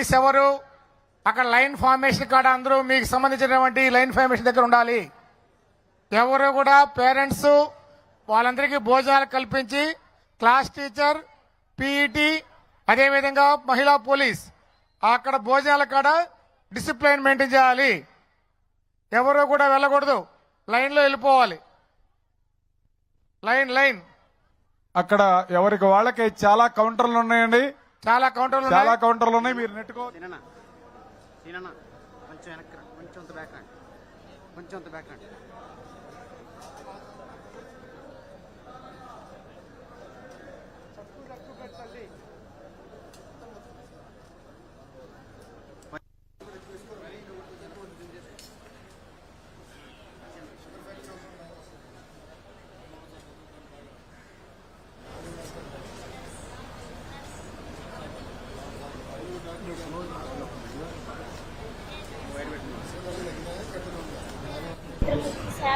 ఎవరు? అక్కడ line formation కాడ అందరూ మీకు సంబంధించినటువంటి లైన్ ఫార్మేషన్ దగ్గర ఉండాలి. ఎవరు కూడా పేరెంట్స్ వాళ్ళందరికీ భోజనాలు కల్పించి క్లాస్ టీచర్ పీఈటీ అదేవిధంగా మహిళా పోలీస్ అక్కడ భోజనాల కాడ డిసిప్లైన్ మెయింటైన్ చేయాలి. ఎవరు కూడా వెళ్ళకూడదు. లైన్లో వెళ్ళిపోవాలి. లైన్ లైన్ అక్కడ ఎవరికి వాళ్ళకి చాలా కౌంటర్లు ఉన్నాయండి. చాలా కౌంటర్లు చాలా కౌంటర్లు ఉన్నాయి మీరు నెట్టుకో. కొంచెం వెనక్కి. కొంచెం బ్యాక్ కొంచెం అంత బ్యాక్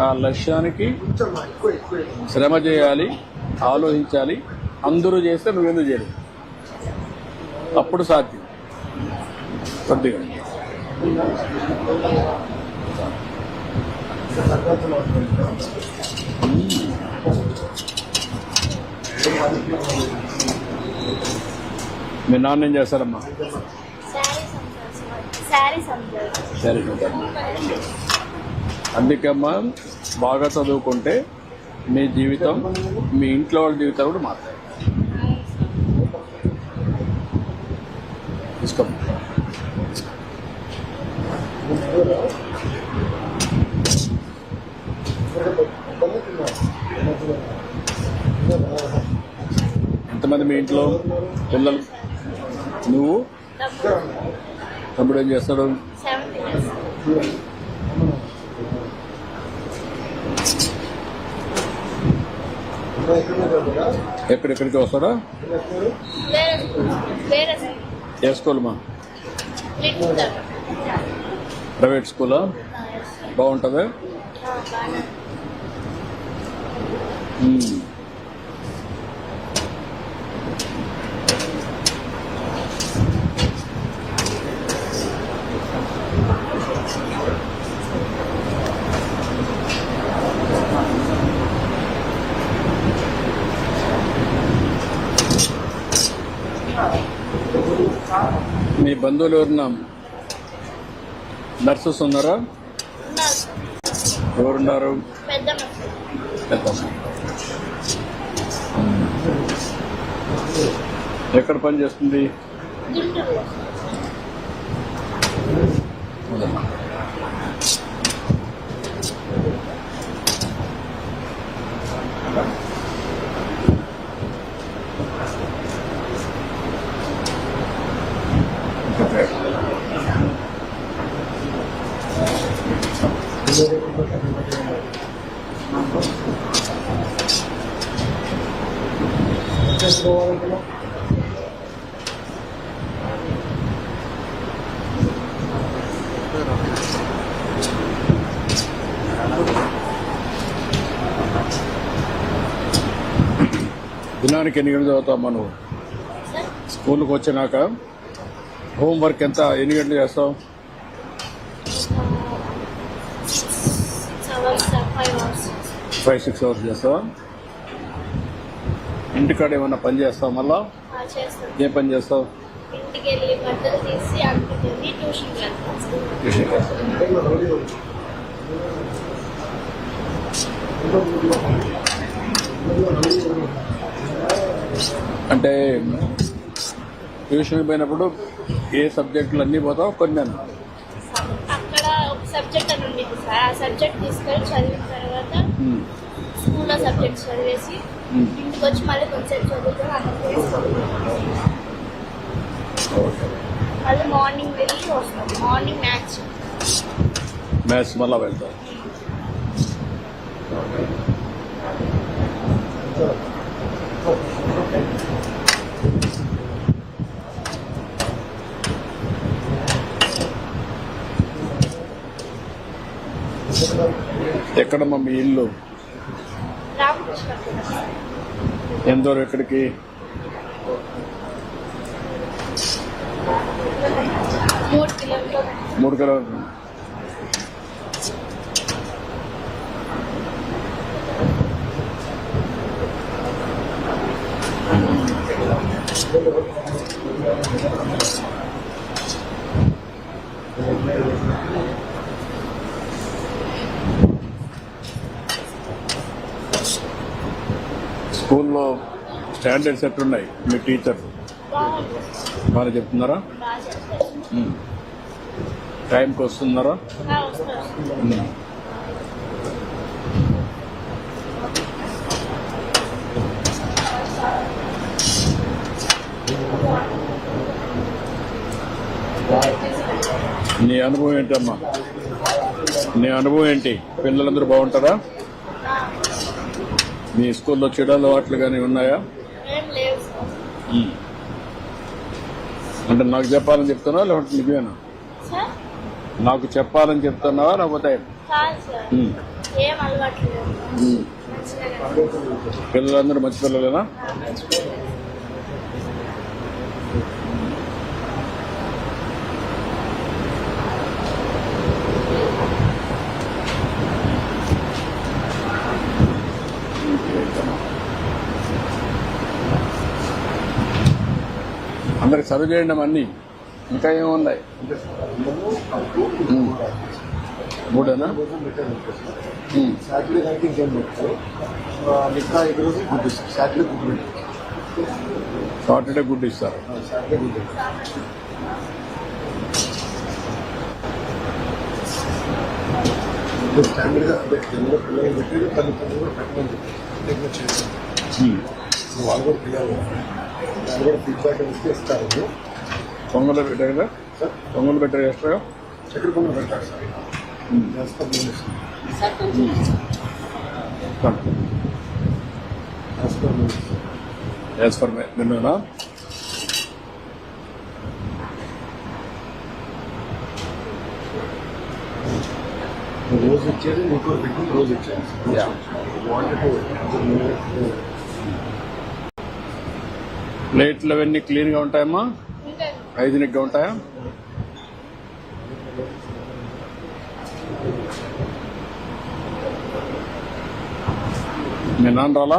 ఆ లక్ష్యానికి శ్రమ చేయాలి ఆలోచించాలి అందరూ చేస్తే నువ్వెందుకు చేయలేదు అప్పుడు సాధ్యం. కొద్దిగా. మీ నాన్న ఏం చేస్తారమ్మా? సార్ సరే అందుకమ్మా బాగా చదువుకుంటే మీ జీవితం మీ ఇంట్లో వాళ్ళ జీవితాలు కూడా మారుతాయి. తీసుకో. ఎంతమంది మీ ఇంట్లో పిల్లలు? నువ్వు? తమ్ముడు ఏం చేస్తాడు? ఎక్కడెక్కడికి వస్తాడా? ఏ స్కూల్? మా లిటిల్ ప్రైవేట్ స్కూలా బాగుంటుందా మీ బంధువులు ఎవరున్నా నర్సెస్ ఉన్నారా? ఎవరున్నారు? ఎక్కడ పని చేస్తుంది? దినానికి ఎన్ని గంటలు చదువుతావు నువ్వు? సార్ స్కూల్కి వచ్చినాక హోంవర్క్ ఎంత? ఎన్ని గంటలు అవర్స్ ఫైవ్ సిక్స్ అవర్స్ చేస్తావా? ఇంటికాడ ఏమన్నా పని చేస్తావు మళ్ళా? ఏ పని చేస్తావు? ఇంటికి వెళ్ళి బట్టలు తీసి అంటుకు వెళ్ళి ట్యూషన్కి వెళ్తాను స్కూల్ ట్యూషన్కి వెళ్తావు. అంటే ట్యూషన్కి పోయినప్పుడు ఏ సబ్జెక్టులు అన్నీ పోతావు కొన్ని అక్కడ ఒక సబ్జెక్ట్ అని ఉండేది సార్. ఆ సబ్జెక్ట్ తీసుకొని చదివిన తర్వాత. స్కూల్లో సబ్జెక్ట్ చదివేసి. ఇంటికి వచ్చి మళ్ళీ కొంచెం ఓకే మళ్ళీ మార్నింగ్ వెళ్ళి వస్తాం మార్నింగ్ మ్యాచ్ మ్యాచ్ మళ్ళా వెళ్తాం ఎక్కడమ్మా మీ ఇల్లు? ఎంత దూరం ఎక్కడికి మూడు కిలోమీటర్లు. స్కూల్లో స్టాండర్డ్స్ ఎట్లున్నాయి? మీ టీచర్? బాగా చెప్తున్నారా. టైంకి వస్తున్నారా ఆ, వస్తారు ఉమ్. నీ అనుభవం ఏంటమ్మా? నీ అనుభవం ఏంటి? పిల్లలందరూ బాగుంటారా? మీ స్కూల్లో చెడు అలవాట్లు కానీ ఉన్నాయా. అంటే నాకు చెప్పాలని చెప్తున్నావా? లేకపోతే నిజమేనా సార్? నాకు చెప్పాలని చెప్తున్నావా? లేకపోతే పిల్లలందరూ మంచి పిల్లలేనా? అందరికి చదువు చేయండి అన్నీ ఇంకా ఏమున్నాయి. మూడేనా. సాటర్డే నైట్ ఇంకేం పెట్టారు మిగతా ఈ రోజు గుడ్ సాటర్డే గుడ్ పెట్టారు సాటర్డే గుడ్ ఇస్తారు సాటర్డే గుడ్ పిల్లలు పెట్టి తల్లిదండ్రులు కూడా పెట్టమని చెప్పి చేస్తాం ఉమ్. వాళ్ళు కూడా పిల్లలు వాళ్ళు కూడా ఫీడ్బ్యాక్ ఇస్తే ఇస్తారు. పొంగలు పెట్టారు పొంగలు పెట్టారు ఎక్స్ట్రా చక్కెర పొంగల్ పెట్టారు సార్. యాజ్ ఫర్ నిన్న రోజు ఇచ్చేది ఇంకో రోజు ఇచ్చేది. వాంటెడ్ ప్లేట్లు అవన్నీ క్లీన్గా ఉంటాయమ్మా? హైజీనిక్గా గా ఉంటాయా? మీ నాన్న రాలా?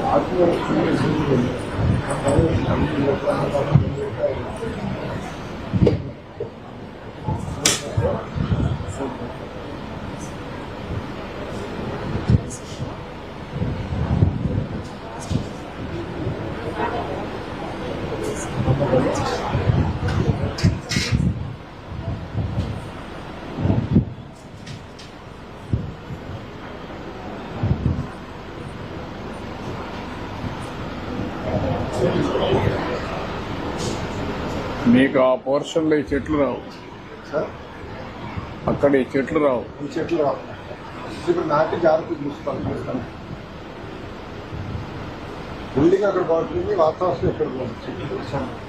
아주 중요한 일인데, 가까이 남는 것과 하다 보면 మీకు ఆ పోర్షన్లో ఈ చెట్లు రావు. సార్? అక్కడ ఈ చెట్లు రావు. ఈ చెట్లు రావు. ఇప్పుడు నాటి జాగ్రత్త చూసుకోవాలి చూస్తాను. బిల్డింగ్ అక్కడ బాగుంటుంది వాతావరణం ఇక్కడ బాగుంటుంది